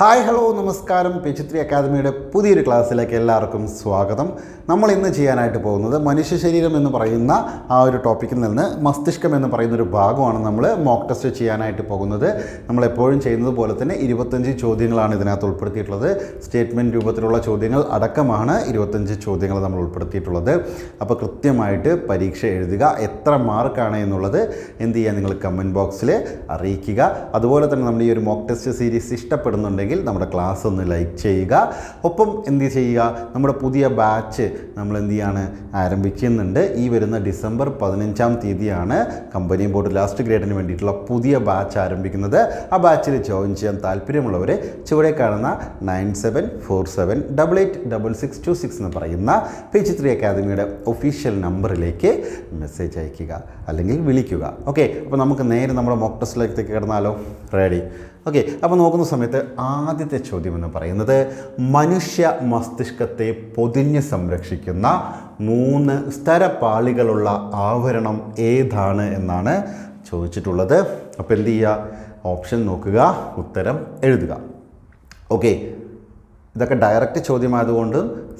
Hi hello നമസ്കാരം. പെച്ചിത്രി അക്കാദമിയുടെ പുതിയൊരു ക്ലാസ്സിലേക്ക് എല്ലാവർക്കും സ്വാഗതം. നമ്മൾ ഇന്ന് ചെയ്യാനായിട്ട് പോകുന്നത് മനുഷ്യ ശരീരം എന്ന് പറയുന്ന ആ ഒരു ടോപ്പിക്കിൽ നിന്ന് മസ്തിഷ്കം എന്ന് പറയുന്ന ഒരു ഭാഗമാണ് നമ്മൾ മോക്ക് ടെസ്റ്റ് ചെയ്യാനായിട്ട് പോകുന്നത്. നമ്മൾ എപ്പോഴും ചെയ്യുന്നത് പോലെ തന്നെ ഇരുപത്തഞ്ച് ചോദ്യങ്ങളാണ് ഇതിനകത്ത് ഉൾപ്പെടുത്തിയിട്ടുള്ളത്. സ്റ്റേറ്റ്മെന്റ് രൂപത്തിലുള്ള ചോദ്യങ്ങൾ അടക്കമാണ് ഇരുപത്തഞ്ച് ചോദ്യങ്ങൾ നമ്മൾ ഉൾപ്പെടുത്തിയിട്ടുള്ളത്. അപ്പോൾ കൃത്യമായിട്ട് പരീക്ഷ എഴുതുക എത്ര മാർക്കാണ് എന്നുള്ളത് എന്ത് ചെയ്യുക നിങ്ങൾ കമന്റ് ബോക്സിൽ അറിയിക്കുക. അതുപോലെ തന്നെ നമ്മൾ ഈ ഒരു മോക്ക് ടെസ്റ്റ് സീരീസ് ഇഷ്ടപ്പെടുന്നുണ്ടെങ്കിൽ നമ്മുടെ ക്ലാസ് ഒന്ന് ലൈക്ക് ചെയ്യുക. ഒപ്പം എന്ത് ചെയ്യുക? നമ്മുടെ പുതിയ ബാച്ച് നമ്മൾ എന്ത് ചെയ്യാണ്? ആരംഭിക്കുന്നുണ്ട്. ഈ വരുന്ന ഡിസംബർ പതിനഞ്ചാം തീയതിയാണ് കമ്പനി ബോർഡ് ലാസ്റ്റ് ഗ്രേഡിന് വേണ്ടിയിട്ടുള്ള പുതിയ ബാച്ച് ആരംഭിക്കുന്നത്. ആ ബാച്ചിൽ ജോയിൻ ചെയ്യാൻ താല്പര്യമുള്ളവർ ചുവടെ കാണുന്ന nine seven four seven double eight double six two six എന്ന് പറയുന്ന പേജ് ത്രീ അക്കാദമിയുടെ ഒഫീഷ്യൽ നമ്പറിലേക്ക് മെസ്സേജ് അയയ്ക്കുക അല്ലെങ്കിൽ വിളിക്കുക. ഓക്കെ അപ്പോൾ നമുക്ക് നേരെ നമ്മുടെ മോക്ക് കിടന്നാലോ? റെഡി ഓക്കെ അപ്പോൾ നോക്കുന്ന സമയത്ത് ആദ്യത്തെ ചോദ്യം എന്ന് പറയുന്നത് മനുഷ്യ മസ്തിഷ്കത്തെ പൊതിഞ്ഞ് സംരക്ഷിക്കുന്ന മൂന്ന് സ്ഥരപാളികളുള്ള ആവരണം ഏതാണ് എന്നാണ് ചോദിച്ചിട്ടുള്ളത്. അപ്പോൾ എന്ത് ചെയ്യുക ഓപ്ഷൻ നോക്കുക ഉത്തരം എഴുതുക. ഓക്കെ ഇതൊക്കെ ഡയറക്റ്റ് ചോദ്യമായതുകൊണ്ട്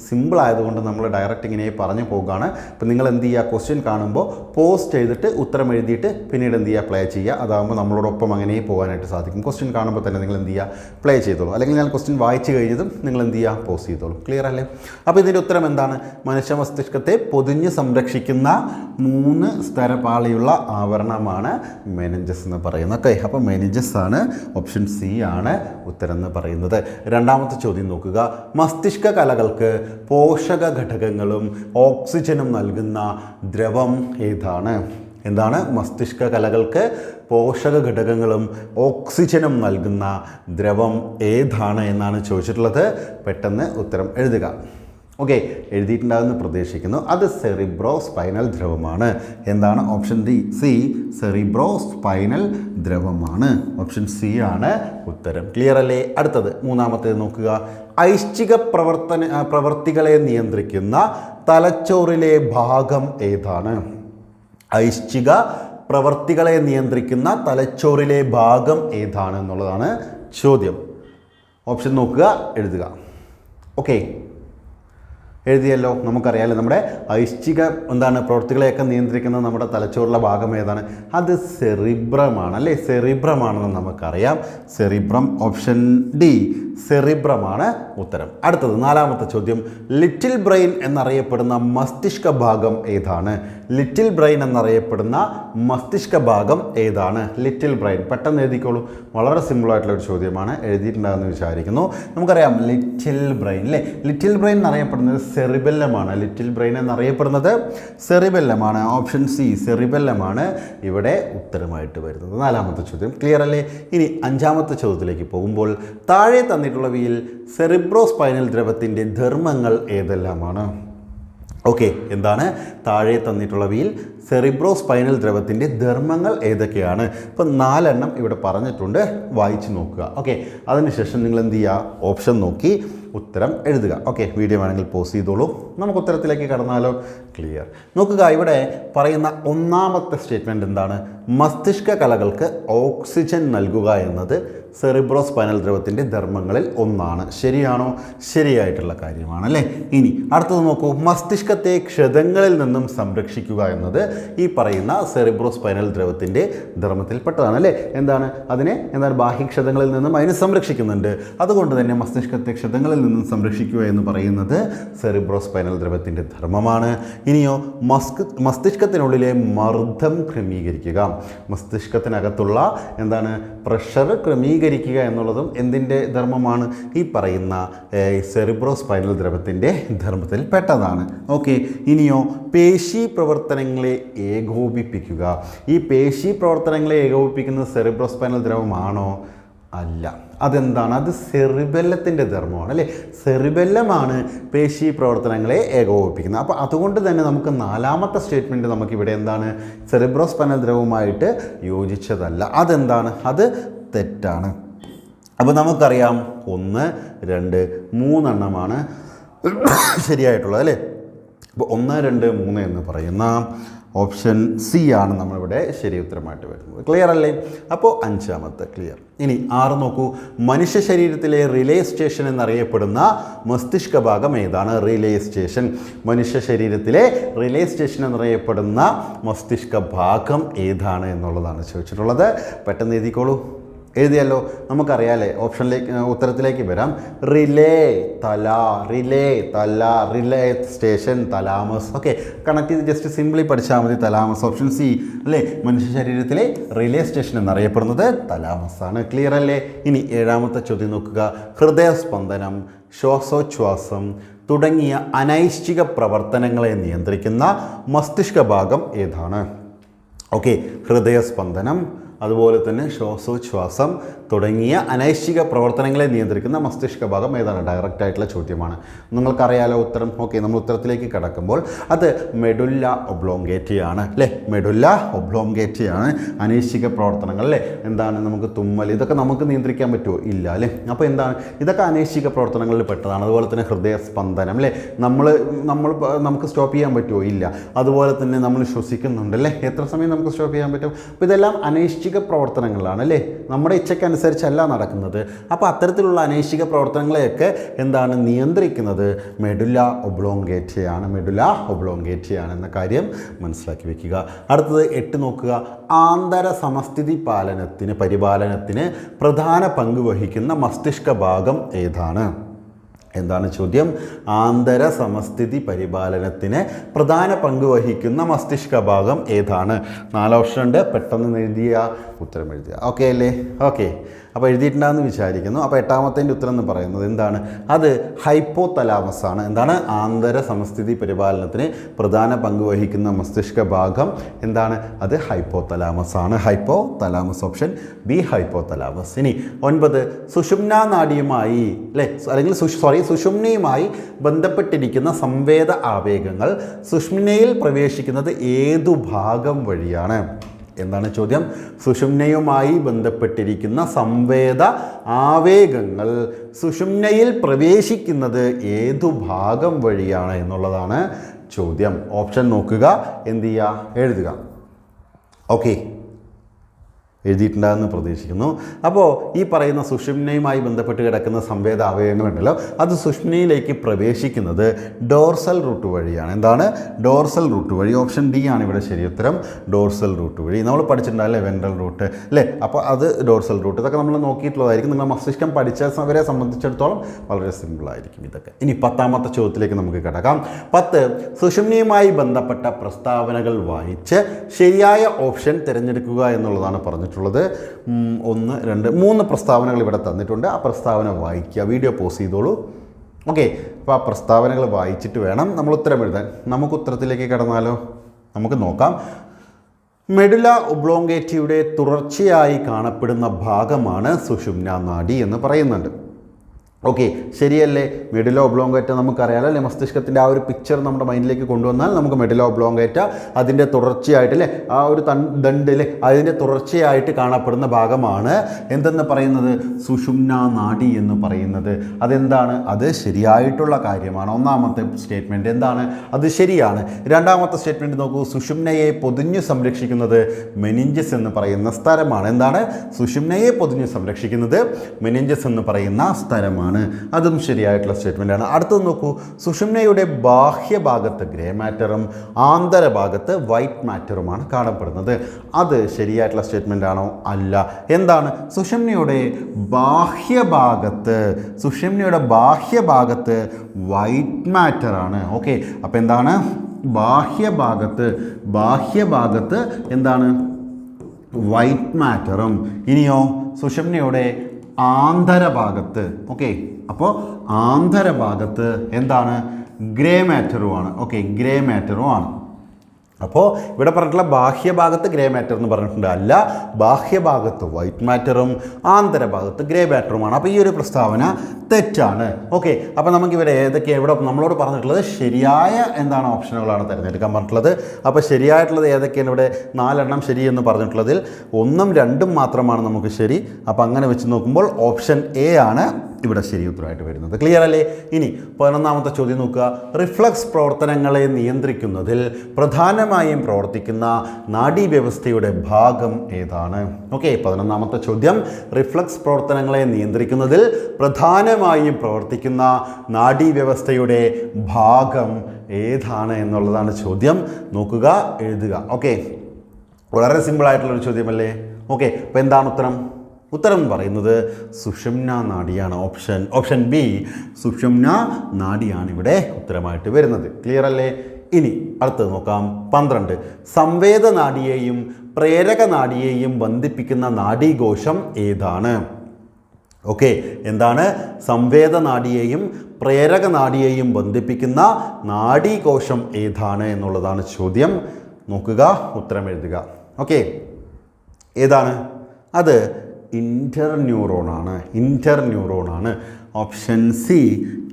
സിമ്പിൾ ആയതുകൊണ്ട് നമ്മൾ ഡയറക്റ്റ് ഇങ്ങനെ പറഞ്ഞു പോകുകയാണ് അപ്പോൾ നിങ്ങൾ എന്ത് ചെയ്യുക? ക്വസ്റ്റ്യൻ കാണുമ്പോൾ പോസ്റ്റ് ചെയ്തിട്ട് ഉത്തരം എഴുതിയിട്ട് പിന്നീട് എന്ത് ചെയ്യുക? പ്ലേ ചെയ്യുക. അതാകുമ്പോൾ നമ്മളോടൊപ്പം അങ്ങനെ പോകാനായിട്ട് സാധിക്കും. ക്വസ്റ്റ്യൻ കാണുമ്പോൾ തന്നെ നിങ്ങൾ എന്ത് ചെയ്യുക? പ്ലേ ചെയ്തോളൂ. അല്ലെങ്കിൽ ഞാൻ ക്വസ്റ്റ്യൻ വായിച്ചു കഴിഞ്ഞതും നിങ്ങൾ എന്ത് ചെയ്യുക? പോസ്റ്റ് ചെയ്തോളൂ. ക്ലിയർ അല്ലേ? അപ്പോൾ ഇതിന്റെ ഉത്തരം എന്താണ്? മനുഷ്യ മസ്തിഷ്കത്തെ പൊതിഞ്ഞ് സംരക്ഷിക്കുന്ന മൂന്ന് സ്ഥലപാളിയുള്ള ആവരണമാണ് മെനഞ്ചസ് എന്ന് പറയുന്നത്. ഓക്കെ അപ്പോൾ മെനഞ്ചസ് ആണ് ഓപ്ഷൻ സി ആണ് ഉത്തരം എന്ന് പറയുന്നത്. രണ്ടാമത്തെ ചോദ്യം നോക്കുക. മസ്തിഷ്ക കലകൾക്ക് പോഷക ഘടകങ്ങളും ഓക്സിജനും നൽകുന്ന ദ്രവം ഏതാണ്? എന്താണ്? മസ്തിഷ്ക കലകൾക്ക് പോഷക ഘടകങ്ങളും ഓക്സിജനും നൽകുന്ന ദ്രവം ഏതാണ് എന്നാണ് ചോദിച്ചിട്ടുള്ളത്. പെട്ടെന്ന് ഉത്തരം എഴുതുക. ഓക്കെ എഴുതിയിട്ടുണ്ടാകുമെന്ന് പ്രതീക്ഷിക്കുന്നു. അത് സെറിബ്രോ സ്പൈനൽ ദ്രവമാണ്. എന്താണ് option D C cerebro spinal ദ്രവമാണ്. Option C ആണ് ഉത്തരം. ക്ലിയർ അല്ലേ? അടുത്തത് മൂന്നാമത്തേത് നോക്കുക. ഐശ്ചിക പ്രവർത്തന പ്രവർത്തികളെ നിയന്ത്രിക്കുന്ന തലച്ചോറിലെ ഭാഗം ഏതാണ്? ഐശ്ചിക പ്രവർത്തികളെ നിയന്ത്രിക്കുന്ന തലച്ചോറിലെ ഭാഗം ഏതാണ് എന്നുള്ളതാണ് ചോദ്യം. ഓപ്ഷൻ നോക്കുക എഴുതുക. ഓക്കെ എഴുതിയല്ലോ നമുക്കറിയാമല്ലോ നമ്മുടെ ഐശ്ചിക എന്താണ് പ്രവൃത്തികളെയൊക്കെ നിയന്ത്രിക്കുന്ന നമ്മുടെ തലച്ചോറിലെ ഭാഗം ഏതാണ്? അത് സെറിബ്രമാണ്. അല്ലേ? സെറിബ്രമാണെന്ന് നമുക്കറിയാം. Cerebrum option D. സെറിബ്രമാണ് ഉത്തരം. അടുത്തത് നാലാമത്തെ ചോദ്യം. ലിറ്റിൽ ബ്രെയിൻ എന്നറിയപ്പെടുന്ന മസ്തിഷ്ക ഭാഗം ഏതാണ്? ലിറ്റിൽ ബ്രെയിൻ എന്നറിയപ്പെടുന്ന മസ്തിഷ്ക ഭാഗം ഏതാണ്? Little brain. പെട്ടെന്ന് എഴുതിക്കോളൂ. വളരെ സിമ്പിളായിട്ടുള്ള ഒരു ചോദ്യമാണ്. എഴുതിയിട്ടുണ്ടാകുമെന്ന് വിചാരിക്കുന്നു. നമുക്കറിയാം ലിറ്റിൽ ബ്രെയിൻ അല്ലേ ലിറ്റിൽ ബ്രെയിൻ എന്നറിയപ്പെടുന്നത് സെറിബെല്ലമാണ്. ലിറ്റിൽ ബ്രെയിൻ എന്നറിയപ്പെടുന്നത് സെറിബെല്ലമാണ്. Option C സെറിബെല്ലമാണ്. ഇവിടെ ഉത്തരമായിട്ട് വരുന്നത്. നാലാമത്തെ ചോദ്യം. ക്ലിയർ അല്ലേ? ഇനി അഞ്ചാമത്തെ ചോദ്യത്തിലേക്ക് പോകുമ്പോൾ താഴെ തന്നിട്ടുള്ളവയിൽ സെറിബ്രോ സ്പൈനൽ ദ്രവത്തിന്റെ ധർമ്മങ്ങൾ ഏതെല്ലാമാണ്? ഓക്കെ എന്താണ്? താഴെ തന്നിട്ടുള്ളവയിൽ സെറിബ്രോ സ്പൈനൽ ദ്രവത്തിന്റെ ധർമ്മങ്ങൾ ഏതൊക്കെയാണ്? ഇപ്പം നാലെണ്ണം ഇവിടെ പറഞ്ഞിട്ടുണ്ട്. വായിച്ചു നോക്കുക. ഓക്കെ. അതിനുശേഷം നിങ്ങൾ എന്ത് ചെയ്യുക? ഓപ്ഷൻ നോക്കി. ഉത്തരം എഴുതുക. ഓക്കെ. വീഡിയോ വേണമെങ്കിൽ പോസ് ചെയ്തോളൂ. നമുക്ക് ഉത്തരത്തിലേക്ക് കടന്നാലോ? ക്ലിയർ. നോക്കുക ഇവിടെ പറയുന്ന ഒന്നാമത്തെ സ്റ്റേറ്റ്മെന്റ് എന്താണ്? മസ്തിഷ്ക കലകൾക്ക് ഓക്സിജൻ നൽകുക എന്നത് സെറിബ്രോ സ്പൈനൽ ദ്രവത്തിന്റെ ധർമ്മങ്ങളിൽ ഒന്നാണ്. ശരിയാണോ? ശരിയായിട്ടുള്ള കാര്യമാണ് അല്ലേ ഇനി അടുത്തത് നോക്കൂ. മസ്തിഷ്കത്തെ ക്ഷതങ്ങളിൽ നിന്നും സംരക്ഷിക്കുക എന്നത് ഈ പറയുന്ന സെറിബ്രോ സ്പൈനൽ ദ്രവത്തിന്റെ ധർമ്മത്തിൽപ്പെട്ടതാണ് അല്ലേ എന്താണ്? അതിനെ എന്താണ് ബാഹ്യക്ഷതങ്ങളിൽ നിന്നും അതിനെ സംരക്ഷിക്കുന്നുണ്ട്. അതുകൊണ്ട് തന്നെ മസ്തിഷ്കത്തെ ക്ഷതങ്ങളിൽ നിന്നും സംരക്ഷിക്കുക എന്ന് പറയുന്നത് സെറിബ്രോ സ്പൈനൽ ദ്രവത്തിന്റെ ധർമ്മമാണ്. ഇനിയോ മസ്ക് മസ്തിഷ്കത്തിനുള്ളിലെ മർദ്ദം ക്രമീകരിക്കുക. മസ്തിഷ്കത്തിനകത്തുള്ള എന്താണ് പ്രഷർ ക്രമീകരിക്കുക എന്നുള്ളതും എന്തിന്റെ ധർമ്മമാണ്? ഈ പറയുന്ന സെറിബ്രോ സ്പൈനൽ ദ്രവത്തിന്റെ ധർമ്മത്തിൽ പെട്ടതാണ് ഓക്കെ ഇനിയോ പേശി പ്രവർത്തനങ്ങളെ ഏകോപിപ്പിക്കുക. ഈ പേശി പ്രവർത്തനങ്ങളെ ഏകോപിപ്പിക്കുന്ന സെറിബ്രോസ്പൈനൽ ദ്രവമാണോ? അല്ല. അതെന്താണ്? അത് സെറിബെല്ലത്തിന്റെ ധർമ്മമാണ് അല്ലേ? സെറിബെല്ലമാണ് പേശി പ്രവർത്തനങ്ങളെ ഏകോപിപ്പിക്കുന്നത്. അപ്പോൾ അതുകൊണ്ട് തന്നെ നമുക്ക് നാലാമത്തെ സ്റ്റേറ്റ്മെന്റ് നമുക്കിവിടെ എന്താണ്? സെറിബ്രോസ്പൈനൽ ദ്രവവുമായിട്ട് യോജിച്ചതല്ല. അതെന്താണ്? അത് തെറ്റാണ്. അപ്പോൾ നമുക്കറിയാം ഒന്ന് രണ്ട് മൂന്നെണ്ണമാണ് ശരിയായിട്ടുള്ളത് അല്ലേ? അപ്പോൾ ഒന്ന് രണ്ട് മൂന്ന് എന്ന് പറയുന്ന ഓപ്ഷൻ സി ആണ് നമ്മളിവിടെ ശരി ഉത്തരമായിട്ട് വരുന്നത്. ക്ലിയർ അല്ലേ? അപ്പോൾ അഞ്ചാമത്തെ ക്ലിയർ ഇനി ആറ് നോക്കൂ. മനുഷ്യ ശരീരത്തിലെ റിലേ സ്റ്റേഷൻ എന്നറിയപ്പെടുന്ന മസ്തിഷ്ക ഭാഗം ഏതാണ്? റിലേ സ്റ്റേഷൻ മനുഷ്യ ശരീരത്തിലെ റിലേ സ്റ്റേഷൻ എന്നറിയപ്പെടുന്ന മസ്തിഷ്ക ഭാഗം ഏതാണ് എന്നുള്ളതാണ് ചോദിച്ചിട്ടുള്ളത്. പെട്ടെന്ന് എഴുതിക്കോളൂ. എഴുതിയല്ലോ നമുക്കറിയാലേ. ഓപ്ഷനിലേക്ക് ഉത്തരത്തിലേക്ക് വരാം. റിലേ തല റിലേ തല relay station thalamus. Okay connect ചെയ്ത് ജസ്റ്റ് സിംപ്ലി പഠിച്ചാൽ മതി. തലാമസ് ഓപ്ഷൻ സി അല്ലേ? മനുഷ്യ ശരീരത്തിലെ റിലേ സ്റ്റേഷൻ എന്നറിയപ്പെടുന്നത് തലാമസ് ആണ് ക്ലിയർ അല്ലേ? ഇനി ഏഴാമത്തെ ചോദ്യം നോക്കുക. ഹൃദയസ്പന്ദനം ശ്വാസോച്ഛ്വാസം തുടങ്ങിയ അനൈശ്ചിക പ്രവർത്തനങ്ങളെ നിയന്ത്രിക്കുന്ന മസ്തിഷ്ക ഭാഗം ഏതാണ്? ഓക്കെ ഹൃദയസ്പന്ദനം അതുപോലെ തന്നെ ശ്വാസോച്ഛ്വാസം തുടങ്ങിയ അനൈശ്ചിക പ്രവർത്തനങ്ങളെ നിയന്ത്രിക്കുന്ന മസ്തിഷ്ക ഭാഗം ഏതാണ്? ഡയറക്റ്റ് ആയിട്ടുള്ള ചോദ്യമാണ്. നിങ്ങൾക്കറിയാലോ ഉത്തരം? ഓക്കെ നമ്മൾ ഉത്തരത്തിലേക്ക് കടക്കുമ്പോൾ അത് മെഡുല്ല ഒബ്ലോങ്കേറ്റിയാണ് അല്ലേ മെഡുല്ല ഒബ്ലോങ്കേറ്റിയാണ് അനൈശ്ചിക പ്രവർത്തനങ്ങൾ അല്ലേ എന്താണ് നമുക്ക് തുമ്മൽ? ഇതൊക്കെ നമുക്ക് നിയന്ത്രിക്കാൻ പറ്റുമോ? ഇല്ല അല്ലേ അപ്പോൾ എന്താണ്? ഇതൊക്കെ അനൈശ്ചിക പ്രവർത്തനങ്ങളിൽ പെട്ടതാണ്. അതുപോലെ തന്നെ ഹൃദയ സ്പന്ദനം അല്ലേ നമ്മൾ നമ്മൾ നമുക്ക് സ്റ്റോപ്പ് ചെയ്യാൻ പറ്റുമോ? ഇല്ല. അതുപോലെ തന്നെ നമ്മൾ ശ്വസിക്കുന്നുണ്ട് അല്ലേ എത്ര സമയം നമുക്ക് സ്റ്റോപ്പ് ചെയ്യാൻ പറ്റും? അപ്പോൾ ഇതെല്ലാം അനൈശ്ചിക പ്രവർത്തനങ്ങളാണ് അല്ലേ? നമ്മുടെ ഇച്ഛയ്ക്കനുസരിച്ചല്ല നടക്കുന്നത്. അപ്പോൾ അത്തരത്തിലുള്ള അനൈഷ്ഠിക പ്രവർത്തനങ്ങളെയൊക്കെ എന്താണ് നിയന്ത്രിക്കുന്നത്? മെഡുല ഒബ്ലോങ്കേറ്റയാണ് മെഡുല ഒബ്ലോങ്കേറ്റയാണ് എന്ന കാര്യം മനസ്സിലാക്കി വെക്കുക. അടുത്തത് എട്ട് നോക്കുക. ആന്തര സമസ്ഥിതി പാലനത്തിന് പരിപാലനത്തിന് പ്രധാന പങ്ക് വഹിക്കുന്ന മസ്തിഷ്ക ഭാഗം ഏതാണ്? എന്താണ് ചോദ്യം? ആന്തര സമസ്ഥിതി പരിപാലനത്തിന് പ്രധാന പങ്ക് വഹിക്കുന്ന മസ്തിഷ്ക ഭാഗം ഏതാണ്? നാല് ഓപ്ഷൻ ഉണ്ട്. പെട്ടെന്ന് എഴുതിയ ഉത്തരം എഴുതുക. ഓക്കെ അല്ലേ? ഓക്കെ അപ്പോൾ എഴുതിയിട്ടുണ്ടാകുന്ന വിചാരിക്കുന്നു. അപ്പോൾ എട്ടാമത്തേന്റെ ഉത്തരം എന്ന് പറയുന്നത് എന്താണ്? അത് ഹൈപ്പോ തലാമസ് ആണ്. എന്താണ്? ആന്തര സമസ്ഥിതി പരിപാലനത്തിന് പ്രധാന പങ്ക് വഹിക്കുന്ന മസ്തിഷ്ക ഭാഗം എന്താണ്? അത് ഹൈപ്പോ തലാമസ് ആണ്. Hypothalamus option B hypothalamus ഇനി ഒൻപത് സുഷുമ്ന നാഡിയുമായി അല്ലേ? അല്ലെങ്കിൽ സോറി സുഷുമ്നയുമായി ബന്ധപ്പെട്ടിരിക്കുന്ന സംവേദ ആവേഗങ്ങൾ സുഷുമ്നയിൽ പ്രവേശിക്കുന്നത് ഏതു ഭാഗം വഴിയാണ്? എന്താണ് ചോദ്യം? സുഷുമ്നയുമായി ബന്ധപ്പെട്ടിരിക്കുന്ന സംവേദ ആവേഗങ്ങൾ സുഷുമ്നയിൽ പ്രവേശിക്കുന്നത് ഏതു ഭാഗം വഴിയാണ് എന്നുള്ളതാണ് ചോദ്യം. ഓപ്ഷൻ നോക്കുക എന്ത് ചെയ്യുക? എഴുതുക. ഓക്കെ. എഴുതിയിട്ടുണ്ടാകുമെന്ന് പ്രതീക്ഷിക്കുന്നു. അപ്പോൾ ഈ പറയുന്ന സുഷുമ്നയുമായി ബന്ധപ്പെട്ട് കിടക്കുന്ന സംവേദ അവയവങ്ങളുണ്ടല്ലോ അത് സുഷുമ്നയിലേക്ക് പ്രവേശിക്കുന്നത് ഡോർസൽ റൂട്ട് വഴിയാണ്. എന്താണ്? ഡോർസൽ റൂട്ട് വഴി. ഓപ്ഷൻ ഡി ആണ് ഇവിടെ ശരിയുത്തരം ഡോർസൽ റൂട്ട് വഴി. നമ്മൾ പഠിച്ചിട്ടുണ്ടല്ലേ വെൻട്രൽ റൂട്ട്? അല്ലേ? അപ്പോൾ അത് ഡോർസൽ റൂട്ട്. ഇതൊക്കെ നമ്മൾ നോക്കിയിട്ടുള്ളതായിരിക്കും. നിങ്ങൾ മസ്തിഷ്കം പഠിച്ച പഠിച്ചവരെ സംബന്ധിച്ചിടത്തോളം വളരെ സിമ്പിളായിരിക്കും ഇതൊക്കെ. ഇനി പത്താമത്തെ ചോദ്യത്തിലേക്ക് നമുക്ക് കിടക്കാം. പത്ത് സുഷുമ്നയുമായി ബന്ധപ്പെട്ട പ്രസ്താവനകൾ വായിച്ച് ശരിയായ ഓപ്ഷൻ തിരഞ്ഞെടുക്കുക എന്നുള്ളതാണ് പറഞ്ഞിട്ടുള്ളത്. ഉം, ഒന്ന് രണ്ട് മൂന്ന് പ്രസ്താവനകൾ ഇവിടെ തന്നിട്ടുണ്ട്. ആ പ്രസ്താവന വായിക്കുക. വീഡിയോ പോസ് ചെയ്തോളൂ. ഓക്കെ. അപ്പോൾ ആ പ്രസ്താവനകൾ വായിച്ചിട്ട് വേണം നമ്മൾ ഉത്തരം എഴുതാൻ. നമുക്ക് ഉത്തരത്തിലേക്ക് കടന്നാലോ? നമുക്ക് നോക്കാം. മെഡുല ഒബ്ലോങ്കേറ്റിയുടെ തുടർച്ചയായി കാണപ്പെടുന്ന ഭാഗമാണ് സുഷുമ്ന നാഡി എന്ന് പറയുന്നുണ്ട്. ഓക്കെ ശരിയല്ലേ? മെഡിലോ ഒബ്ലോങ്കേറ്റ നമുക്കറിയാലോ അല്ലേ? മസ്തിഷ്കത്തിന്റെ ആ ഒരു പിക്ചർ നമ്മുടെ മൈൻഡിലേക്ക് കൊണ്ടുവന്നാൽ നമുക്ക് മെഡിലോ ഒബ്ലോങ്കേറ്റ അതിന്റെ തുടർച്ചയായിട്ട് അല്ലേ ആ ഒരു തൺ ദണ്ട് അതിന്റെ തുടർച്ചയായിട്ട് കാണപ്പെടുന്ന ഭാഗമാണ്. എന്തെന്ന് പറയുന്നത്? സുഷുമ്ന നാഡി എന്ന് പറയുന്നത്. അതെന്താണ്? അത് ശരിയായിട്ടുള്ള കാര്യമാണ്. ഒന്നാമത്തെ സ്റ്റേറ്റ്മെന്റ് എന്താണ്? അത് ശരിയാണ്. രണ്ടാമത്തെ സ്റ്റേറ്റ്മെന്റ് നോക്കൂ. സുഷുമ്നയെ പൊതിഞ്ഞു സംരക്ഷിക്കുന്നത് മെനിഞ്ചസ് എന്ന് പറയുന്ന സ്ഥലമാണ്. എന്താണ്? സുഷുമ്നയെ പൊതിഞ്ഞു സംരക്ഷിക്കുന്നത് മെനിഞ്ചസ് എന്ന് പറയുന്ന സ്ഥലമാണ്. അതും ശരിയായിട്ടുള്ള സ്റ്റേറ്റ്മെന്റാണ് അടുത്തത് നോക്കൂ. സുഷുമ്നയുടെ ബാഹ്യഭാഗത്ത് ഗ്രേ മാറ്ററും ആന്തരഭാഗത്ത് വൈറ്റ് മാറ്ററുമാണ് കാണപ്പെടുന്നത്. അത് ശരിയായിട്ടുള്ള സ്റ്റേറ്റ്മെന്റ് ആണോ അല്ല? എന്താണ്? സുഷുമ്നയുടെ ബാഹ്യഭാഗത്ത് സുഷുമ്നയുടെ ബാഹ്യഭാഗത്ത് വൈറ്റ് മാറ്ററാണ്. ഓക്കെ. അപ്പോൾ എന്താണ്? ബാഹ്യഭാഗത്ത് ബാഹ്യഭാഗത്ത് എന്താണ്? വൈറ്റ് മാറ്ററും. ഇനിയോ സുഷുമ്നയുടെ ആന്തരഭാഗത്ത്. ഓക്കെ അപ്പോൾ ആന്തരഭാഗത്ത് എന്താണ്? ഗ്രേ മാറ്ററുമാണ് ഓക്കെ ഗ്രേ മാറ്ററുമാണ് അപ്പോൾ ഇവിടെ പറഞ്ഞിട്ടുള്ള ബാഹ്യഭാഗത്ത് ഗ്രേ മാറ്റർ എന്ന് പറഞ്ഞിട്ടുണ്ട്. അല്ല ബാഹ്യഭാഗത്ത് വൈറ്റ് മാറ്ററും ആന്തരഭാഗത്ത് ഗ്രേ മാറ്ററുമാണ്. അപ്പോൾ ഈ ഒരു പ്രസ്താവന തെറ്റാണ്. ഓക്കെ അപ്പോൾ നമുക്ക് ഇവിടെ ഏതൊക്കെ എവിടെ നമ്മളോട് പറഞ്ഞിട്ടുള്ളത് ശരിയായ എന്താണ് ഓപ്ഷനുകളാണ് തിരഞ്ഞെടുക്കാൻ പറഞ്ഞിട്ടുള്ളത്. അപ്പോൾ ശരിയായിട്ടുള്ളത് ഏതൊക്കെയാണ് ഇവിടെ? നാലെണ്ണം ശരി എന്ന് പറഞ്ഞിട്ടുള്ളതിൽ ഒന്നും രണ്ടും മാത്രമാണ് നമുക്ക് ശരി. അപ്പോൾ അങ്ങനെ വെച്ച് നോക്കുമ്പോൾ ഓപ്ഷൻ എ ആണ്. ഇവിടെ ശരി ഉത്തരമായിട്ട് വരുന്നത്. ക്ലിയർ അല്ലേ? ഇനി പതിനൊന്നാമത്തെ ചോദ്യം നോക്കുക. റിഫ്ലക്സ് പ്രവർത്തനങ്ങളെ നിയന്ത്രിക്കുന്നതിൽ പ്രധാനമായും പ്രവർത്തിക്കുന്ന നാഡീവ്യവസ്ഥയുടെ ഭാഗം ഏതാണ്? ഓക്കെ പതിനൊന്നാമത്തെ ചോദ്യം. റിഫ്ലക്സ് പ്രവർത്തനങ്ങളെ നിയന്ത്രിക്കുന്നതിൽ പ്രധാനമായും പ്രവർത്തിക്കുന്ന നാഡീവ്യവസ്ഥയുടെ ഭാഗം ഏതാണ് എന്നുള്ളതാണ് ചോദ്യം. നോക്കുക എഴുതുക. ഓക്കെ വളരെ സിമ്പിൾ ആയിട്ടുള്ളൊരു ചോദ്യമല്ലേ? ഓക്കെ അപ്പോൾ എന്താണ് ഉത്തരം? ഉത്തരം പറയുന്നത് സുഷുമ്ന നാടിയാണ് ഓപ്ഷൻ ഓപ്ഷൻ ബി സുഷുമ്ന നാടിയാണ് ഇവിടെ ഉത്തരമായിട്ട് വരുന്നത്. ക്ലിയർ അല്ലേ? ഇനി അടുത്തത് നോക്കാം. പന്ത്രണ്ട്. പ്രേരക നാടിയെയും ബന്ധിപ്പിക്കുന്ന നാഡീകോശം ഏതാണ്? ഓക്കെ എന്താണ്? സംവേദ നാടിയെയും പ്രേരക നാടിയെയും ബന്ധിപ്പിക്കുന്ന നാഡീകോശം ഏതാണ് എന്നുള്ളതാണ് ചോദ്യം. നോക്കുക ഉത്തരം എഴുതുക. ഓക്കെ ഏതാണ്? അത് ഇന്റർ ന്യൂറോണാണ് ഇന്റർ ന്യൂറോൺ ആണ്. Option C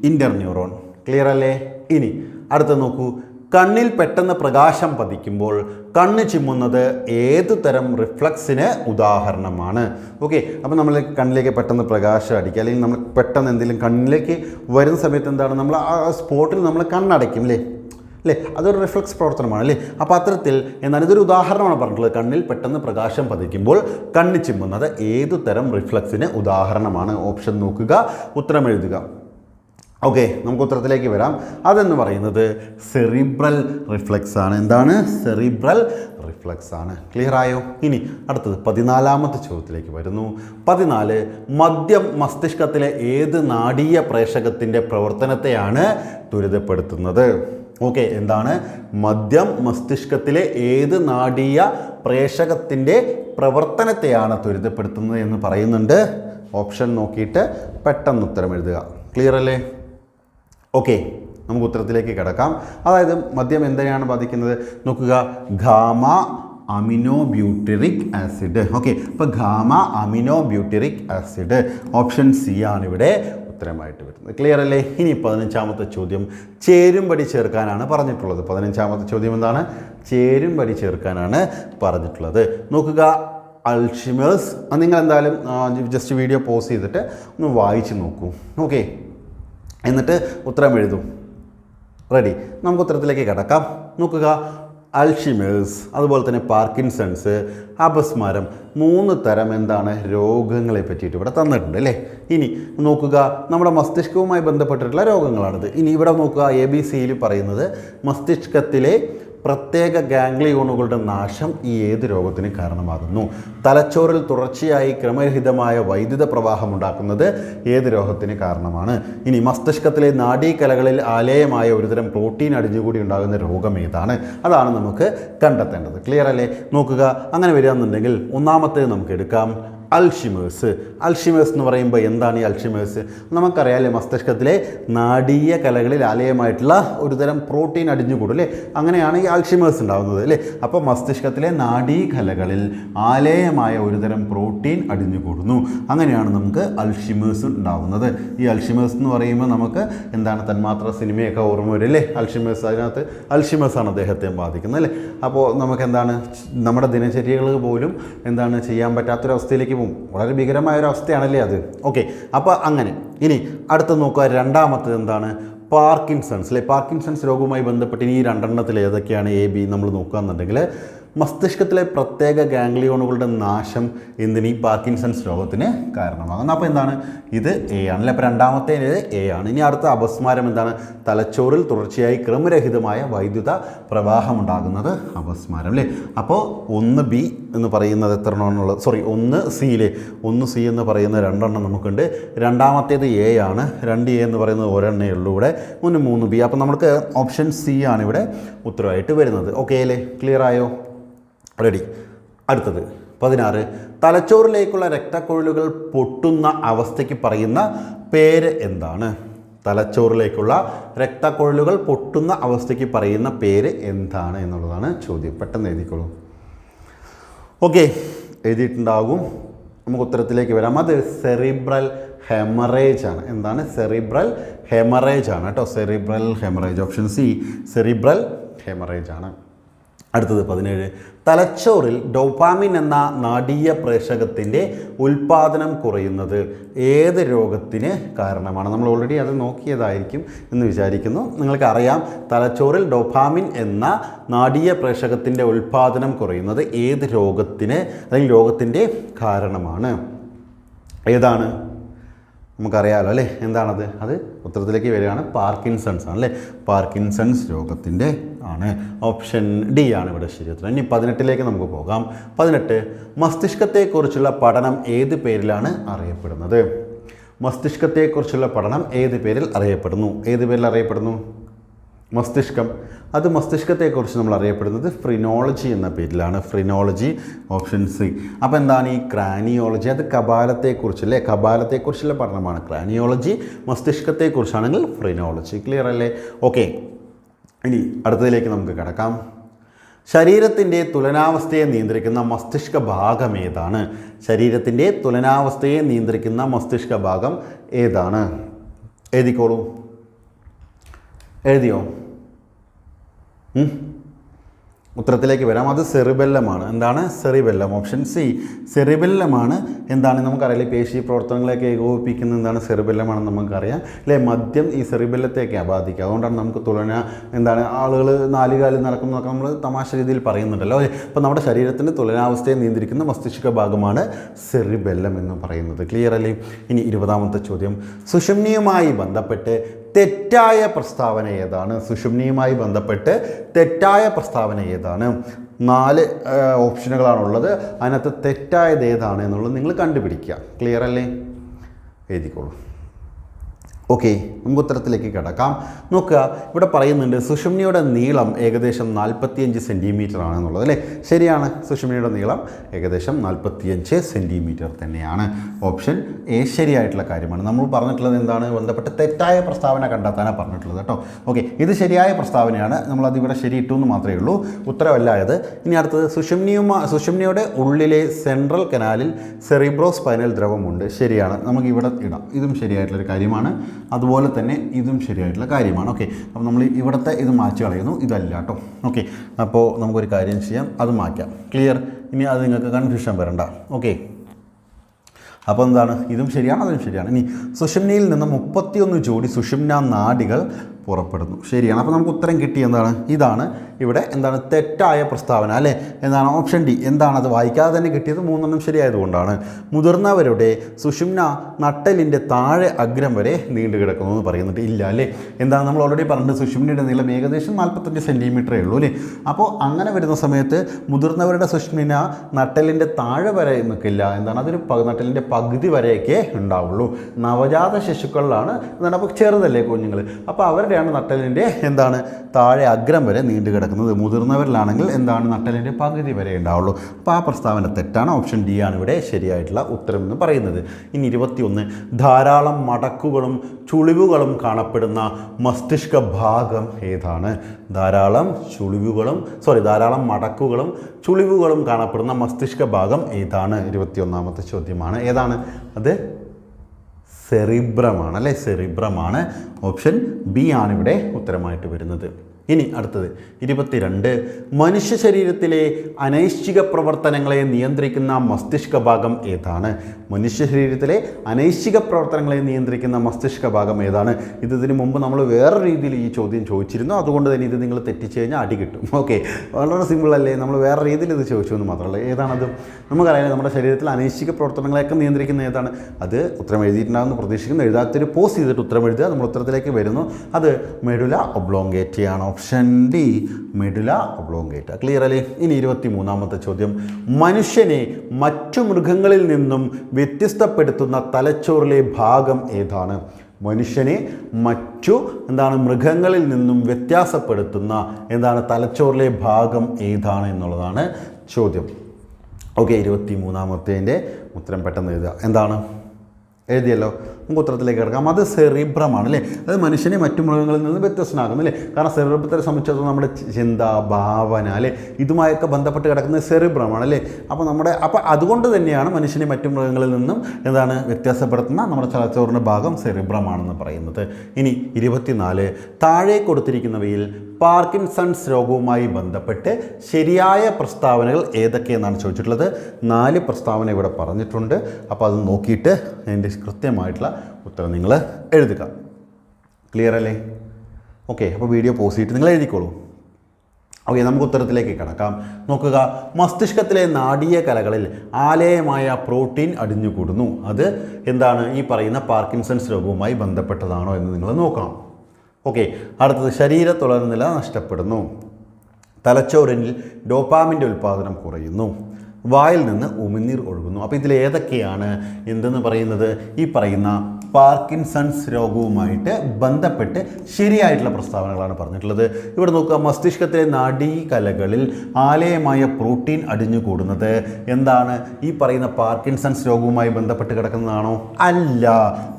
interneuron clear അല്ലേ? ഇനി അടുത്ത നോക്കൂ. കണ്ണിൽ പെട്ടെന്ന് പ്രകാശം പതിക്കുമ്പോൾ കണ്ണ് ചിമ്മുന്നത് ഏത് തരം റിഫ്ലക്സിന് ഉദാഹരണമാണ്? ഓക്കെ അപ്പോൾ നമ്മൾ കണ്ണിലേക്ക് പെട്ടെന്ന് പ്രകാശം അടിക്കുക. അല്ലെങ്കിൽ നമ്മൾ പെട്ടെന്ന് എന്തെങ്കിലും കണ്ണിലേക്ക് വരുന്ന സമയത്ത് എന്താണ്? നമ്മൾ ആ സ്പോട്ടിൽ നമ്മൾ കണ്ണടയ്ക്കും അല്ലേ? അല്ലേ? അതൊരു റിഫ്ലക്സ് പ്രവർത്തനമാണ് അല്ലേ? അപ്പോൾ അത്തരത്തിൽ എന്നാൽ ഇതൊരു ഉദാഹരണമാണ് പറഞ്ഞിട്ടുള്ളത്. കണ്ണിൽ പെട്ടെന്ന് പ്രകാശം പതിക്കുമ്പോൾ കണ്ണ് ചിമ്മുന്നത് ഏതു തരം റിഫ്ലക്സിന് ഉദാഹരണമാണ്? ഓപ്ഷൻ നോക്കുക ഉത്തരം എഴുതുക. ഓക്കെ നമുക്ക് ഉത്തരത്തിലേക്ക് വരാം. അതെന്ന് പറയുന്നത് സെറിബ്രൽ റിഫ്ലക്സ് ആണ്. എന്താണ്? സെറിബ്രൽ റിഫ്ലക്സ് ആണ്. ക്ലിയർ ആയോ? ഇനി അടുത്തത് പതിനാലാമത്തെ ചോദ്യത്തിലേക്ക് വരുന്നു. പതിനാല് മദ്യം മസ്തിഷ്കത്തിലെ ഏത് നാടീയ പ്രേഷകത്തിന്റെ പ്രവർത്തനത്തെയാണ് ത്വരിതപ്പെടുത്തുന്നത്? ഓക്കെ എന്താണ്? മദ്യം മസ്തിഷ്കത്തിലെ ഏത് നാടീയ പ്രേഷകത്തിന്റെ പ്രവർത്തനത്തെയാണ് ത്വരിതപ്പെടുത്തുന്നത് എന്ന് പറയുന്നുണ്ട്. ഓപ്ഷൻ നോക്കിയിട്ട് പെട്ടെന്ന് ഉത്തരം എഴുതുക. ക്ലിയർ അല്ലേ? ഓക്കെ നമുക്ക് ഉത്തരത്തിലേക്ക് കിടക്കാം. അതായത് മദ്യം എന്തിനെയാണ് ബാധിക്കുന്നത്? നോക്കുക gamma amino butyric acid. Okay അപ്പോൾ gamma amino butyric acid. Option C ആണ് ഇവിടെ ഉത്തരമായിട്ട് വരുന്നത്. ക്ലിയർ അല്ലേ? ഇനി പതിനഞ്ചാമത്തെ ചോദ്യം. ചേരുംപടി ചേർക്കാനാണ് പറഞ്ഞിട്ടുള്ളത്. പതിനഞ്ചാമത്തെ ചോദ്യം എന്താണ്? ചേരുംപടി ചേർക്കാനാണ് പറഞ്ഞിട്ടുള്ളത്. നോക്കുക അൾഷിമേഴ്സ് നിങ്ങൾ എന്തായാലും ജസ്റ്റ് വീഡിയോ പോസ് ചെയ്തിട്ട് ഒന്ന് വായിച്ച് നോക്കൂ. ഓക്കെ എന്നിട്ട് ഉത്തരം എഴുതും. റെഡി നമുക്ക് ഉത്തരത്തിലേക്ക് കിടക്കാം. നോക്കുക അൽഷിമേഴ്സ് അതുപോലെ തന്നെ പാർക്കിൻസൺസ് അപസ്മാരം മൂന്ന് തരം എന്താണ് രോഗങ്ങളെ പറ്റിയിട്ട് ഇവിടെ തന്നിട്ടുണ്ട് അല്ലേ? ഇനി നോക്കുക നമ്മുടെ മസ്തിഷ്കവുമായി ബന്ധപ്പെട്ടിട്ടുള്ള രോഗങ്ങളാണിത്. ഇനി ഇവിടെ നോക്കുക എ ബി സിയിൽ പറയുന്നത് മസ്തിഷ്കത്തിലെ പ്രത്യേക ഗാംഗ്ലിയോണുകളുടെ നാശം ഈ ഏത് രോഗത്തിന് കാരണമാകുന്നു? തലച്ചോറിൽ തുടർച്ചയായി ക്രമരഹിതമായ വൈദ്യുത പ്രവാഹം ഉണ്ടാക്കുന്നത് ഏത് രോഗത്തിന് കാരണമാണ്? ഇനി മസ്തിഷ്കത്തിലെ നാഡീകലകളിൽ ആലേയമായ ഒരുതരം പ്രോട്ടീൻ അടിഞ്ഞുകൂടി ഉണ്ടാകുന്ന രോഗം ഏതാണ്? അതാണ് നമുക്ക് കണ്ടെത്തേണ്ടത്. ക്ലിയർ അല്ലേ? നോക്കുക. അങ്ങനെ വരികയെന്നുണ്ടെങ്കിൽ ഒന്നാമത്തേത് നമുക്ക് എടുക്കാം. അൽഷിമേഴ്സ്. അൽഷിമേഴ്സ് എന്ന് പറയുമ്പോൾ എന്താണ് ഈ അൽഷിമേഴ്സ്? നമുക്കറിയാമല്ലേ മസ്തിഷ്കത്തിലെ നാടീയ കലകളിൽ ആലയമായിട്ടുള്ള ഒരുതരം പ്രോട്ടീൻ അടിഞ്ഞുകൂടും അല്ലേ? അങ്ങനെയാണ് ഈ അൽഷിമേഴ്സ് ഉണ്ടാകുന്നത് അല്ലേ? അപ്പോൾ മസ്തിഷ്കത്തിലെ നാഡീ കലകളിൽ ആലേയമായ ഒരുതരം പ്രോട്ടീൻ അടിഞ്ഞുകൂടുന്നു അങ്ങനെയാണ് നമുക്ക് അൽഷിമേഴ്സ് ഉണ്ടാകുന്നത് ഈ അൽഷിമേഴ്സ് എന്ന് പറയുമ്പോൾ നമുക്ക് എന്താണ് തന്മാത്ര സിനിമയൊക്കെ ഓർമ്മ വരും അല്ലേ? അൽഷിമേഴ്സ് അതിനകത്ത് അൽഷിമേഴ്സ് ആണ് അദ്ദേഹത്തെ ബാധിക്കുന്നത് അല്ലേ? അപ്പോൾ നമുക്ക് എന്താണ് നമ്മുടെ ദിനചര്യകൾ പോലും എന്താണ് ചെയ്യാൻ പറ്റാത്തൊരവസ്ഥയിലേക്ക് പോകും വളരെ ഭീകരമായ ഒരു അവസ്ഥയാണല്ലേ അത്? ഓക്കെ അപ്പോൾ അങ്ങനെ ഇനി അടുത്ത നോക്കുക. രണ്ടാമത്തത് എന്താണ്? പാർക്കിൻസൺസ് അല്ലെ? പാർക്കിൻസൺസ് രോഗവുമായി ബന്ധപ്പെട്ട് ഇനി ഈ രണ്ടെണ്ണത്തിൽ ഏതൊക്കെയാണ് എ ബി നമ്മൾ നോക്കുകയെന്നുണ്ടെങ്കിൽ മസ്തിഷ്കത്തിലെ പ്രത്യേക ഗാംഗ്ലിയോണുകളുടെ നാശം എന്തിന് ഈ പാർക്കിൻസൺസ് രോഗത്തിന് കാരണമാകുന്നു. അപ്പോൾ എന്താണ്? ഇത് എ ആണ് അല്ലെ അപ്പോൾ രണ്ടാമത്തെ എ ആണ്. ഇനി അടുത്ത അപസ്മാരം എന്താണ്? തലച്ചോറിൽ തുടർച്ചയായി ക്രമരഹിതമായ വൈദ്യുത പ്രവാഹം ഉണ്ടാകുന്നത് അപസ്മാരം അല്ലേ? അപ്പോൾ ഒന്ന് ബി എന്ന് പറയുന്നത് എത്ര എണ്ണമാണുള്ളത് സോറി ഒന്ന് സിയിലെ ഒന്ന് സി എന്ന് പറയുന്ന രണ്ടെണ്ണം നമുക്കുണ്ട്. രണ്ടാമത്തേത് എ ആണ്. രണ്ട് എ എന്ന് പറയുന്നത് ഒരെണ്ണേ ഉള്ളൂ ഇവിടെ. ഒന്ന് മൂന്ന് ബി അപ്പോൾ നമുക്ക് ഓപ്ഷൻ സി ആണ് ഇവിടെ ഉത്തരവായിട്ട് വരുന്നത്. ഓക്കെ അല്ലേ? ക്ലിയർ ആയോ? റെഡി. അടുത്തത് പതിനാറ് തലച്ചോറിലേക്കുള്ള രക്തക്കൊഴലുകൾ പൊട്ടുന്ന അവസ്ഥയ്ക്ക് പറയുന്ന പേര് എന്താണ്? തലച്ചോറിലേക്കുള്ള രക്തക്കൊഴലുകൾ പൊട്ടുന്ന അവസ്ഥയ്ക്ക് പറയുന്ന പേര് എന്താണ് എന്നുള്ളതാണ് ചോദ്യം. പെട്ടെന്ന് എഴുതിക്കോളൂ. ഓക്കെ എഴുതിയിട്ടുണ്ടാകും. നമുക്ക് ഉത്തരത്തിലേക്ക് വരാം. അത് സെറിബ്രൽ ഹെമറേജ് ആണ്. എന്താണ്? സെറിബ്രൽ ഹെമറേജ് ആണ്. കേട്ടോ cerebral haemorrhage. Option C cerebral haemorrhage ആണ്. അടുത്തത് പതിനേഴ്. തലച്ചോറിൽ ഡോപാമിൻ എന്ന നാടീയ പ്രേഷകത്തിന്റെ ഉൽപ്പാദനം കുറയുന്നത് ഏത് രോഗത്തിന് കാരണമാണ്? നമ്മൾ ഓൾറെഡി അത് നോക്കിയതായിരിക്കും എന്ന് വിചാരിക്കുന്നു. നിങ്ങൾക്ക് അറിയാം തലച്ചോറിൽ ഡോപാമിൻ എന്ന നാടീയ പ്രേഷകത്തിന്റെ ഉൽപ്പാദനം കുറയുന്നത് ഏത് രോഗത്തിന് അല്ലെങ്കിൽ രോഗത്തിന്റെ കാരണമാണ്. ഏതാണ്? നമുക്കറിയാമല്ലോ അല്ലേ? എന്താണത്? അത് ഉത്തരത്തിലേക്ക് വരികയാണ് പാർക്കിൻസൺസ് ആണ് അല്ലേ? പാർക്കിൻസൺസ് രോഗത്തിന്റെ ആണ്. ഓപ്ഷൻ ഡി ആണ് ഇവിടെ ശരി ഇനി പതിനെട്ടിലേക്ക് നമുക്ക് പോകാം. പതിനെട്ട് മസ്തിഷ്കത്തെക്കുറിച്ചുള്ള പഠനം ഏത് പേരിലാണ് അറിയപ്പെടുന്നത്? മസ്തിഷ്കത്തെക്കുറിച്ചുള്ള പഠനം ഏത് പേരിൽ അറിയപ്പെടുന്നു? ഏത് പേരിൽ അറിയപ്പെടുന്നു? മസ്തിഷ്കം. അത് മസ്തിഷ്കത്തെക്കുറിച്ച് നമ്മൾ അറിയപ്പെടുന്നത് ഫ്രിനോളജി എന്ന പേരിലാണ്. ഫ്രിനോളജി ഓപ്ഷൻ സി അപ്പോൾ എന്താണ് ഈ ക്രാനിയോളജി അത് കപാലത്തെക്കുറിച്ച് അല്ലേ കപാലത്തെക്കുറിച്ചുള്ള പഠനമാണ്. ക്രാനിയോളജി മസ്തിഷ്കത്തെക്കുറിച്ചാണെങ്കിൽ ഫ്രിനോളജി ക്ലിയർ അല്ലേ? ഓക്കെ ഇനി അടുത്തതിലേക്ക് നമുക്ക് കിടക്കാം. ശരീരത്തിന്റെ തുലനാവസ്ഥയെ നിയന്ത്രിക്കുന്ന മസ്തിഷ്ക ഭാഗം ഏതാണ്? ശരീരത്തിന്റെ തുലനാവസ്ഥയെ നിയന്ത്രിക്കുന്ന മസ്തിഷ്ക ഭാഗം ഏതാണ്? എഴുതിക്കോളൂ. എഴുതിയോ? ഉത്തരത്തിലേക്ക് വരാം. അത് സെറിബെല്ലമാണ്. എന്താണ്? സെറിബെല്ലം. Option C. സെറിബെല്ലമാണ്. എന്താണ്? നമുക്കറിയാം. പേശി പ്രവർത്തനങ്ങളെയൊക്കെ ഏകോപിപ്പിക്കുന്ന എന്താണ്? സെറിബെല്ലമാണെന്ന് നമുക്കറിയാം. അല്ലേ? മദ്യം ഈ സെറിബെല്ലത്തെയൊക്കെയാണ് ബാധിക്കുക അതുകൊണ്ടാണ് നമുക്ക് തുലന എന്താണ് ആളുകൾ നാല് കാലിൽ നടക്കുന്നതൊക്കെ നമ്മൾ തമാശ രീതിയിൽ പറയുന്നുണ്ടല്ലോ. അല്ലേ? അപ്പോൾ നമ്മുടെ ശരീരത്തിന്റെ തുലനാവസ്ഥയെ നിയന്ത്രിക്കുന്ന മസ്തിഷ്ക ഭാഗമാണ് സെറിബെല്ലം എന്ന് പറയുന്നത്. ക്ലിയർ അല്ലേ? ഇനി ഇരുപതാമത്തെ ചോദ്യം. സുഷുമ്നിയുമായി ബന്ധപ്പെട്ട് തെറ്റായ പ്രസ്താവന ഏതാണ്? സുഷുമ്നിയുമായി ബന്ധപ്പെട്ട് തെറ്റായ പ്രസ്താവന ഏതാണ്? നാല് ഓപ്ഷനുകളാണുള്ളത്. അതിനകത്ത് തെറ്റായത് ഏതാണ് എന്നുള്ളത് നിങ്ങൾ കണ്ടുപിടിക്കുക. ക്ലിയർ അല്ലേ എഴുതിക്കോളൂ. ഓക്കെ നമുക്ക് ഉത്തരത്തിലേക്ക് കിടക്കാം. നോക്കുക ഇവിടെ പറയുന്നുണ്ട് സുഷുമ്നിയുടെ നീളം ഏകദേശം നാൽപ്പത്തിയഞ്ച് സെന്റിമീറ്റർ ആണെന്നുള്ളത് അല്ലേ? ശരിയാണ് സുഷുമ്നിയുടെ നീളം ഏകദേശം നാൽപ്പത്തിയഞ്ച് സെന്റിമീറ്റർ തന്നെയാണ്. ഓപ്ഷൻ എ ശരിയായിട്ടുള്ള കാര്യമാണ്. നമ്മൾ പറഞ്ഞിട്ടുള്ളത് എന്താണ്? ബന്ധപ്പെട്ട് തെറ്റായ പ്രസ്താവന കണ്ടെത്താനാണ് പറഞ്ഞിട്ടുള്ളത് കേട്ടോ. ഓക്കെ ഇത് ശരിയായ പ്രസ്താവനയാണ്. നമ്മളത് ഇവിടെ ശരിയിട്ടു എന്ന് മാത്രമേ ഉള്ളൂ. ഉത്തരവല്ലായത്. ഇനി അടുത്തത് സുഷുമ്നിയുമ സുഷുമ്നിയുടെ ഉള്ളിലെ സെൻട്രൽ കനാലിൽ സെറിബ്രോ സ്പൈനൽ ദ്രവമുണ്ട്. ശരിയാണ് നമുക്ക് ഇവിടെ ഇടാം. ഇതും ശരിയായിട്ടുള്ളൊരു കാര്യമാണ്. അതുപോലെ തന്നെ ഇതും ശരിയായിട്ടുള്ള കാര്യമാണ്. ഓക്കെ അപ്പോൾ നമ്മൾ ഇവിടുത്തെ ഇത് മാറ്റി കളയുന്നു. ഇതല്ല കേട്ടോ ഓക്കെ അപ്പോൾ നമുക്കൊരു കാര്യം ചെയ്യാം. അത് മാറ്റാം. ക്ലിയർ ഇനി അത് നിങ്ങൾക്ക് കൺഫ്യൂഷൻ വരണ്ട. ഓക്കെ അപ്പോൾ എന്താണ്? ഇതും ശരിയാണ് അതും ശരിയാണ്. ഇനി സുഷുമ്നയിൽ നിന്ന് മുപ്പത്തിയൊന്ന് ജോഡി സുഷുമ്ന നാഡികൾ പുറപ്പെടുന്നു. ശരിയാണ്. അപ്പോൾ നമുക്ക് ഉത്തരം കിട്ടി എന്താണ്? ഇതാണ് ഇവിടെ എന്താണ് തെറ്റായ പ്രസ്താവന അല്ലേ? എന്താണ് ഓപ്ഷൻ ഡി? എന്താണ് അത് വായിക്കാതെ തന്നെ കിട്ടിയത്? മൂന്നെണ്ണം ശരിയായതുകൊണ്ടാണ്. മുതിർന്നവരുടെ സുഷുമ്ന നട്ടലിന്റെ താഴെ അഗ്രം വരെ നീണ്ടു കിടക്കുന്നു എന്ന് പറയുന്നുണ്ട്. ഇല്ല അല്ലേ? എന്താണ് നമ്മൾ ഓൾറെഡി പറഞ്ഞത്? സുഷുമ്നയുടെ നീളം ഏകദേശം നാൽപ്പത്തഞ്ച് സെന്റിമീറ്ററേ ഉള്ളൂ അല്ലേ? അപ്പോൾ അങ്ങനെ വരുന്ന സമയത്ത് മുതിർന്നവരുടെ സുഷ്മിന നട്ടലിന്റെ താഴെ വരെ നിൽക്കില്ല. എന്താണ്? അതൊരു നട്ടലിന്റെ പകുതി വരെയൊക്കെ ഉണ്ടാവുള്ളൂ. നവജാത ശിശുക്കളിലാണ്. എന്താണ്? അപ്പോൾ ചെറുതല്ലേ കുഞ്ഞുങ്ങൾ അപ്പോൾ അവരുടെയാണ് നട്ടലിന്റെ എന്താണ്? താഴെ അഗ്രം വരെ നീണ്ടു കിടക്കുന്നത്. മുതിർന്നവരിലാണെങ്കിൽ എന്താണ് നട്ടലിന്റെ പകുതി വരെ ഉണ്ടാവുള്ളൂ. അപ്പോൾ ആ പ്രസ്താവന തെറ്റാണ്. ഓപ്ഷൻ ഡി ആണ് ഇവിടെ ശരിയായിട്ടുള്ള ഉത്തരം എന്ന് പറയുന്നത്. ഇനി ഇരുപത്തിയൊന്ന് ധാരാളം മടക്കുകളും ചുളിവുകളും കാണപ്പെടുന്ന മസ്തിഷ്ക ഭാഗം ഏതാണ്? ധാരാളം ചുളിവുകളും സോറി ധാരാളം മടക്കുകളും ചുളിവുകളും കാണപ്പെടുന്ന മസ്തിഷ്ക ഭാഗം ഏതാണ്? ഇരുപത്തിയൊന്നാമത്തെ ചോദ്യമാണ്. ഏതാണ്? അത് സെറിബ്രമാണ് അല്ലേ? സെറിബ്രമാണ്. ഓപ്ഷൻ ബി ആണ് ഇവിടെ ഉത്തരമായിട്ട് വരുന്നത്. ഇനി അടുത്തത് ഇരുപത്തിരണ്ട്. മനുഷ്യ ശരീരത്തിലെ അനൈശ്ചിക പ്രവർത്തനങ്ങളെ നിയന്ത്രിക്കുന്ന മസ്തിഷ്ക ഭാഗം ഏതാണ്? മനുഷ്യ ശരീരത്തിലെ അനൈശ്ചിക പ്രവർത്തനങ്ങളെ നിയന്ത്രിക്കുന്ന മസ്തിഷ്ക ഭാഗം ഏതാണ്? ഇത് ഇതിനു മുമ്പ് നമ്മൾ വേറെ രീതിയിൽ ഈ ചോദ്യം ചോദിച്ചിരുന്നു. അതുകൊണ്ട് തന്നെ ഇത് നിങ്ങൾ തെറ്റിച്ച് കഴിഞ്ഞാൽ അടി കിട്ടും. ഓക്കെ. വളരെ സിമ്പിൾ അല്ലേ? നമ്മൾ വേറെ രീതിയിൽ ഇത് ചോദിച്ചു എന്ന് മാത്രമല്ല. ഏതാണത്? നമുക്കറിയാം നമ്മുടെ ശരീരത്തിൽ അനൈശ്ചിക പ്രവർത്തനങ്ങളെയൊക്കെ നിയന്ത്രിക്കുന്ന ഏതാണ്? അത് ഉത്തരം എഴുതിയിട്ടുണ്ടാകുന്ന പ്രതീക്ഷിക്കുന്നു. എഴുതാത്തൊരു പോസ്റ്റ് ചെയ്തിട്ട് ഉത്തരം എഴുതുക. നമ്മൾ ഉത്തരത്തിലേക്ക് വരുന്നു. അത് മെഡുല ഒബ്ലോങ്കേറ്റി ആണ്? Option D medulla oblongata clear അല്ലേ? ഇനി ഇരുപത്തി മൂന്നാമത്തെ ചോദ്യം. മനുഷ്യനെ മറ്റു മൃഗങ്ങളിൽ നിന്നും വ്യത്യസ്തപ്പെടുത്തുന്ന തലച്ചോറിലെ ഭാഗം ഏതാണ്? മനുഷ്യനെ മറ്റു എന്താണ് മൃഗങ്ങളിൽ നിന്നും വ്യത്യാസപ്പെടുത്തുന്ന എന്താണ് തലച്ചോറിലെ ഭാഗം ഏതാണ് എന്നുള്ളതാണ് ചോദ്യം. ഓക്കെ ഇരുപത്തി മൂന്നാമത്തേന്റെ ഉത്തരം പെട്ടെന്ന് എഴുതുക. എന്താണ്? എഴുതിയല്ലോ. നമുക്ക് ഉത്തരത്തിലേക്ക് കിടക്കാം. അത് സെറിബ്രമാണ് അല്ലേ അത് മനുഷ്യനെ മറ്റു മൃഗങ്ങളിൽ നിന്ന് വ്യത്യസ്തനാകുന്നു അല്ലേ? കാരണം സെറിബ്രത്തെ സംബന്ധിച്ചിടത്തോളം നമ്മുടെ ചിന്ത ഭാവന അല്ലേ? ഇതുമായൊക്കെ ബന്ധപ്പെട്ട് കിടക്കുന്നത് സെറിബ്രമാണ് അല്ലേ അപ്പോൾ നമ്മുടെ അപ്പോൾ അതുകൊണ്ട് തന്നെയാണ് മനുഷ്യനെ മറ്റു മൃഗങ്ങളിൽ നിന്നും എന്താണ് വ്യത്യാസപ്പെടുത്തുന്ന നമ്മുടെ തലച്ചോറിന്റെ ഭാഗം സെറിബ്രമാണെന്ന് പറയുന്നത്. ഇനി ഇരുപത്തിനാല് താഴെ കൊടുത്തിരിക്കുന്നവയിൽ പാർക്കിൻസൺസ് രോഗവുമായി ബന്ധപ്പെട്ട് ശരിയായ പ്രസ്താവനകൾ ഏതൊക്കെയെന്നാണ് ചോദിച്ചിട്ടുള്ളത്. നാല് പ്രസ്താവന ഇവിടെ പറഞ്ഞിട്ടുണ്ട്. അപ്പോൾ അത് നോക്കിയിട്ട് അതിന്റെ കൃത്യമായിട്ടുള്ള ഉത്തരം നിങ്ങൾ എഴുതുക. ക്ലിയർ അല്ലേ? ഓക്കെ അപ്പോൾ വീഡിയോ പോസ് ചെയ്തിട്ട് നിങ്ങൾ എഴുതിക്കോളൂ. ഓക്കെ നമുക്ക് ഉത്തരത്തിലേക്ക് കടക്കാം. നോക്കുക മസ്തിഷ്കത്തിലെ നാടീയ കലകളിൽ ആലയമായ പ്രോട്ടീൻ അടിഞ്ഞുകൂടുന്നു. അത് എന്താണ്? ഈ പറയുന്ന പാർക്കിൻസൺസ് രോഗവുമായി ബന്ധപ്പെട്ടതാണോ എന്ന് നിങ്ങൾ നോക്കണം. ഓക്കെ അടുത്തത് ശരീര തുളർനില നഷ്ടപ്പെടുന്നു. തലച്ചോറിനിൽ ഡോപ്പാമിന്റെ ഉൽപ്പാദനം കുറയുന്നു. വായിൽ നിന്ന് ഉമിനീർ ഒഴുകുന്നു. അപ്പോൾ ഇതിൽ ഏതൊക്കെയാണ് എന്തെന്ന് പറയുന്നത്? ഈ പറയുന്ന പാർക്കിൻസൺസ് രോഗവുമായിട്ട് ബന്ധപ്പെട്ട് ശരിയായിട്ടുള്ള പ്രസ്താവനകളാണ് പറഞ്ഞിട്ടുള്ളത്. ഇവിടെ നോക്കുക മസ്തിഷ്കത്തിലെ നാഡീകലകളിൽ ആലയമായ പ്രോട്ടീൻ അടിഞ്ഞു കൂടുന്നത് എന്താണ്? ഈ പറയുന്ന പാർക്കിൻസൺസ് രോഗവുമായി ബന്ധപ്പെട്ട് കിടക്കുന്നതാണോ? അല്ല.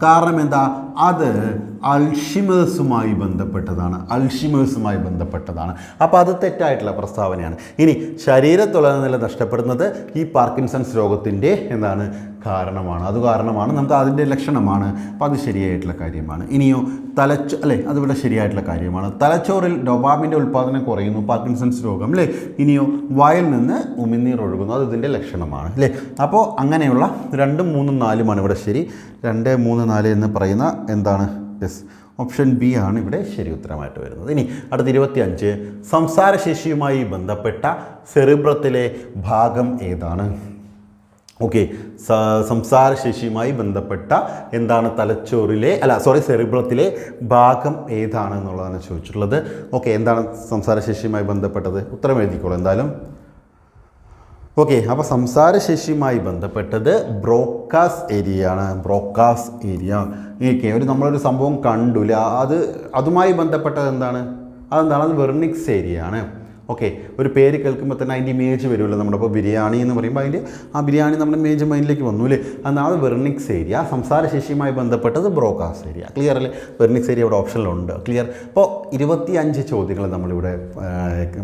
കാരണം എന്താ? അത് അൾഷിമേഴ്സുമായി ബന്ധപ്പെട്ടതാണ് അൾഷിമേഴ്സുമായി ബന്ധപ്പെട്ടതാണ്. അപ്പോൾ അത് തെറ്റായിട്ടുള്ള പ്രസ്താവനയാണ്. ഇനി ശരീരത്തുള്ള നില നഷ്ടപ്പെടുന്നത് ഈ പാർക്കിൻസൺസ് രോഗത്തിന്റെ എന്താണ് കാരണമാണ്. അത് കാരണമാണ് നമുക്ക് അതിന്റെ ലക്ഷണമാണ്. അപ്പോൾ അത് ശരിയായിട്ടുള്ള കാര്യമാണ്. ഇനിയോ തലച്ചോ അല്ലേ അതിവിടെ ശരിയായിട്ടുള്ള കാര്യമാണ്. തലച്ചോറിൽ ഡൊബാമിന്റെ ഉൽപ്പാദനം കുറയുന്നു പാർക്കിൻസൺസ് രോഗം അല്ലേ? ഇനിയോ വായിൽ നിന്ന് ഉമിനീർ ഒഴുകുന്നു അത് ഇതിന്റെ ലക്ഷണമാണ് അല്ലേ? അപ്പോൾ അങ്ങനെയുള്ള രണ്ടും മൂന്നും നാലുമാണ് ഇവിടെ ശരി. രണ്ട് മൂന്ന് നാല് എന്ന് പറയുന്ന എന്താണ്? യെസ് ഓപ്ഷൻ ബി ആണ് ഇവിടെ ശരി ഉത്തരമായിട്ട് വരുന്നത്. ഇനി അടുത്ത ഇരുപത്തിയഞ്ച്. സംസാരശേഷിയുമായി ബന്ധപ്പെട്ട സെറിബ്രത്തിലെ ഭാഗം ഏതാണ്? ഓക്കെ സംസാരശേഷിയുമായി ബന്ധപ്പെട്ട എന്താണ് തലച്ചോറിലെ അല്ല സോറി സെറിബ്രത്തിലെ ഭാഗം ഏതാണ് എന്നുള്ളതാണ് ചോദിച്ചിട്ടുള്ളത്. ഓക്കെ എന്താണ് സംസാരശേഷിയുമായി ബന്ധപ്പെട്ടത്? ഉത്തരം എഴുതിക്കോളൂ എന്തായാലും. ഓക്കെ അപ്പോൾ സംസാരശേഷിയുമായി ബന്ധപ്പെട്ടത് ബ്രോക്കാസ് ഏരിയ ആണ് ബ്രോക്കാസ് ഏരിയ. ഓക്കെ ഒരു നമ്മളൊരു സംഭവം കണ്ടുല അത് അതുമായി ബന്ധപ്പെട്ടത് എന്താണ് അതെന്താണ്? അത് വെർണിക്സ് ഏരിയ ആണ് ഓക്കെ ഒരു പേര് കേൾക്കുമ്പോൾ തന്നെ അതിന്റെ ഇമേജ് വരുമല്ലോ നമ്മുടെ. ഇപ്പോൾ ബിരിയാണി എന്ന് പറയുമ്പോൾ അതിന്റെ ആ ബിരിയാണി നമ്മുടെ ഇമേജ് മൈൻഡിലേക്ക് വന്നു അല്ലേ? എന്നാൽ വെർണിക്സ് ഏരിയ സംസാരശേഷിയുമായി ബന്ധപ്പെട്ടത് ബ്രോക്കാസ് ഏരിയ. ക്ലിയർ അല്ലേ? വെർണിക്സ് ഏരിയ ഇവിടെ ഓപ്ഷനിലുണ്ട് ക്ലിയർ അപ്പോൾ ഇരുപത്തി അഞ്ച് ചോദ്യങ്ങൾ നമ്മളിവിടെ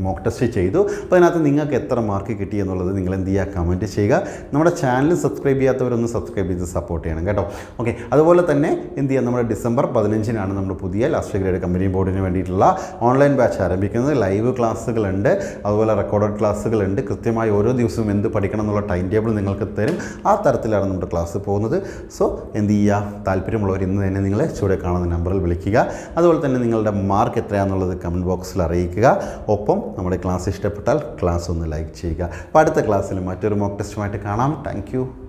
മോക്ക് ടെസ്റ്റ് ചെയ്തു. അപ്പോൾ അതിനകത്ത് നിങ്ങൾക്ക് എത്ര മാർക്ക് കിട്ടി എന്നുള്ളത് നിങ്ങൾ എന്ത് ചെയ്യുക? കമന്റ് ചെയ്യുക. നമ്മുടെ ചാനൽ സബ്സ്ക്രൈബ് ചെയ്യാത്തവരൊന്ന് സബ്സ്ക്രൈബ് ചെയ്ത് സപ്പോർട്ട് ചെയ്യണം കേട്ടോ. ഓക്കെ അതുപോലെ തന്നെ എന്ത് ചെയ്യുക? നമ്മുടെ ഡിസംബർ പതിനഞ്ചിനാണ് നമ്മൾ പുതിയ ലാസ്റ്റ് ഗ്രേഡ് കമ്പനി ബോർഡിന് വേണ്ടിയിട്ടുള്ള ഓൺലൈൻ ബാച്ച് ആരംഭിക്കുന്നത്. ലൈവ് ക്ലാസ്സുകളുണ്ട് അതുപോലെ റെക്കോർഡഡ് ക്ലാസ്സുകളുണ്ട് കൃത്യമായി ഓരോ ദിവസവും എന്ത് പഠിക്കണം എന്നുള്ള ടൈം ടേബിൾ നിങ്ങൾക്ക് തരും. ആ തരത്തിലാണ് നമ്മുടെ ക്ലാസ് പോകുന്നത്. സോ എന്ത് ചെയ്യുക? താല്പര്യമുള്ളവർ ഇന്ന് തന്നെ നിങ്ങളെ ചുവടെ കാണുന്ന നമ്പറിൽ വിളിക്കുക. അതുപോലെ തന്നെ നിങ്ങളുടെ മാർക്ക് എത്രയാണെന്നുള്ളത് കമന്റ് ബോക്സിൽ അറിയിക്കുക. ഒപ്പം നമ്മുടെ ക്ലാസ് ഇഷ്ടപ്പെട്ടാൽ ക്ലാസ് ഒന്ന് ലൈക്ക് ചെയ്യുക. അപ്പോൾ അടുത്ത ക്ലാസ്സിൽ മറ്റൊരു മോക്ക് ടെസ്റ്റുമായിട്ട് കാണാം. താങ്ക്